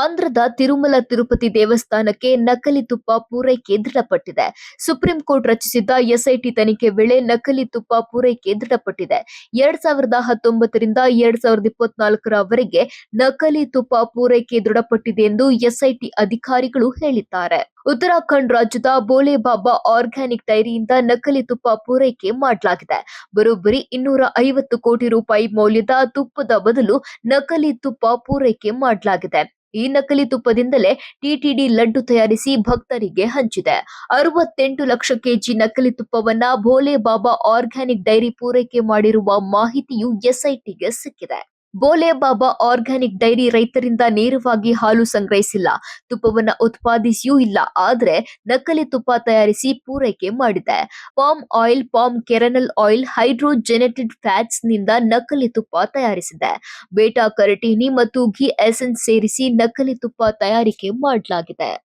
ಆಂಧ್ರದ ತಿರುಮಲ ತಿರುಪತಿ ದೇವಸ್ಥಾನಕ್ಕೆ ನಕಲಿ ತುಪ್ಪ ಪೂರೈಕೆ ದೃಢಪಟ್ಟಿದೆ. ಸುಪ್ರೀಂ ಕೋರ್ಟ್ ರಚಿಸಿದ್ದ ಎಸ್ಐಟಿ ತನಿಖೆ ವೇಳೆ ನಕಲಿ ತುಪ್ಪ ಪೂರೈಕೆ ದೃಢಪಟ್ಟಿದೆ. ಎರಡ್ ಸಾವಿರದ ಹತ್ತೊಂಬತ್ತರಿಂದ ಎರಡ್ ಸಾವಿರದ ಇಪ್ಪತ್ನಾಲ್ಕರವರೆಗೆ ನಕಲಿ ತುಪ್ಪ ಪೂರೈಕೆ ದೃಢಪಟ್ಟಿದೆ ಎಂದು ಎಸ್ಐಟಿ ಅಧಿಕಾರಿಗಳು ಹೇಳಿದ್ದಾರೆ. ಉತ್ತರಾಖಂಡ್ ರಾಜ್ಯದ ಬೋಲೆಬಾಬಾ ಆರ್ಗ್ಯಾನಿಕ್ ಡೈರಿಯಿಂದ ನಕಲಿ ತುಪ್ಪ ಪೂರೈಕೆ ಮಾಡಲಾಗಿದೆ. ಬರೋಬ್ಬರಿ ಇನ್ನೂರ ಐವತ್ತು ಕೋಟಿ ರೂಪಾಯಿ ಮೌಲ್ಯದ ತುಪ್ಪದ ಬದಲು ನಕಲಿ ತುಪ್ಪ ಪೂರೈಕೆ ಮಾಡಲಾಗಿದೆ. ಈ ನಕಲಿ ತುಪ್ಪದಿಂದಲೇ ಟಿಟಿಡಿ ಲಡ್ಡು ತಯಾರಿಸಿ ಭಕ್ತರಿಗೆ ಹಂಚಿದೆ. ಅರವತ್ತೆಂಟು ಲಕ್ಷ ಕೆಜಿ ನಕಲಿ ತುಪ್ಪವನ್ನ ಭೋಲೆ ಬಾಬಾ ಆರ್ಗ್ಯಾನಿಕ್ ಡೈರಿ ಪೂರೈಕೆ ಮಾಡಿರುವ ಮಾಹಿತಿಯು ಎಸ್ಐಟಿಗೆ ಸಿಕ್ಕಿದೆ. ಬೋಲೆ ಬಾಬಾ ಆರ್ಗ್ಯಾನಿಕ್ ಡೈರಿ ರೈತರಿಂದ ನೇರವಾಗಿ ಹಾಲು ಸಂಗ್ರಹಿಸಿಲ್ಲ. ತುಪ್ಪವನ್ನ ಉತ್ಪಾದಿಸಿಯೂ ಇಲ್ಲ. ಆದರೆ ನಕಲಿ ತುಪ್ಪ ತಯಾರಿಸಿ ಪೂರೈಕೆ ಮಾಡಿದೆ. Palm oil, palm kernel oil, hydrogenated ಫ್ಯಾಟ್ಸ್ನಿಂದ ನಕಲಿ ತುಪ್ಪ ತಯಾರಿಸಿದೆ. ಬೇಟಾ, ಕರಟಿನಿ ಮತ್ತು ಘಿ ಎಸೆನ್ಸ್ ಸೇರಿಸಿ ನಕಲಿ ತುಪ್ಪ ತಯಾರಿಕೆ ಮಾಡಲಾಗಿದೆ.